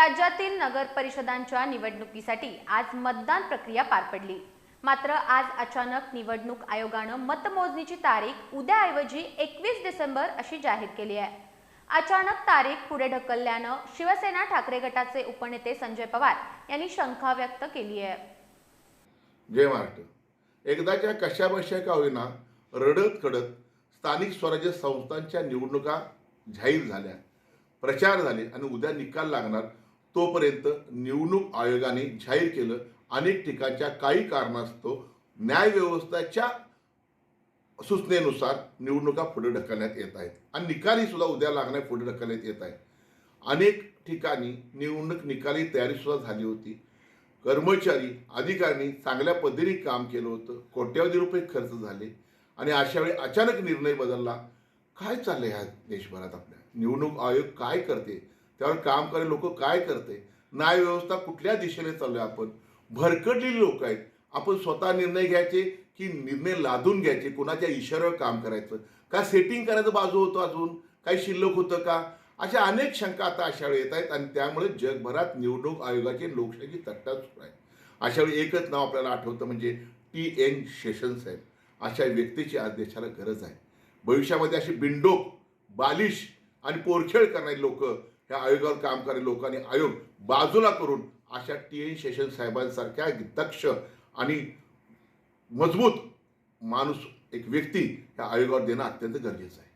राज्यातील नगर परिषदांच्या निवडणुकीसाठी आज मतदान प्रक्रिया पार पडली. मात्र आज अचानक निवडणूक आयोगानं मतमोजणीची तारीख उद्याऐवजी एकवीस डिसेंबर अशी जाहीर केली आहे. अचानक तारीख पुढे ढकलल्यानं शिवसेना ठाकरे गटाचे उपनेते संजय पवार यांनी शंका व्यक्त केली आहे. जय महाराष्ट्र. एकदाच्या कशाबशा का होईना रडत कडत स्थानिक स्वराज्य संस्थांच्या निवडणुका जाहीर झाल्या. प्रचार झाले आणि उद्या निकाल लागणार तोपर्यंत निवडणूक आयोगाने जाहीर केलं. अनेक ठिकाणच्या काही कारणास्तव न्यायव्यवस्थेच्या सूचनेनुसार निवडणुका पुढे ढकलण्यात येत आहेत. आणि निकाली सुद्धा उद्या लागण्या पुढे ढकलण्यात येत आहे अनेक ठिकाणी निवडणूक निकाली तयारीसुद्धा झाली होती. कर्मचारी अधिकाऱ्यांनी चांगल्या पद्धतीने काम केलं होतं. कोट्यावधी रुपये खर्च झाले. आणि अशा वेळी अचानक निर्णय बदलला. काय चाललं ह्या देशभरात आपल्या? निवडणूक आयोग काय करते? त्यावर काम करणारे लोक काय करते न्यायव्यवस्था कुठल्या दिशेने चाललोय आपण? भरकटलेली लोक आहेत. आपण स्वतः निर्णय घ्यायचे की निर्णय लादून घ्यायचे? कुणाच्या इशाऱ्यावर काम करायचं? का सेटिंग करायचं बाजू होतं अजून? काही शिल्लक होतं का? अशा अनेक शंका आता अशा वेळी येत आहेत आणि त्यामुळे जगभरात निवडणूक आयोगाची लोकशाही तट्टा सुरू आहे. अशा वेळी एकच नाव आपल्याला आठवतं म्हणजे टी एन शेषन साहेब. अशा व्यक्तीची आज देशाला गरज आहे. भविष्यामध्ये अशी बिंडोक बालिश आणि पोरखेळ करणारी लोक ह्या आयोगावर काम करणारे लोकांनी आयोग बाजूला करून अशा टी एन शेषन साहेबांसारख्या दक्ष आणि मजबूत माणूस एक व्यक्ती ह्या आयोगावर देणं अत्यंत गरजेचं आहे.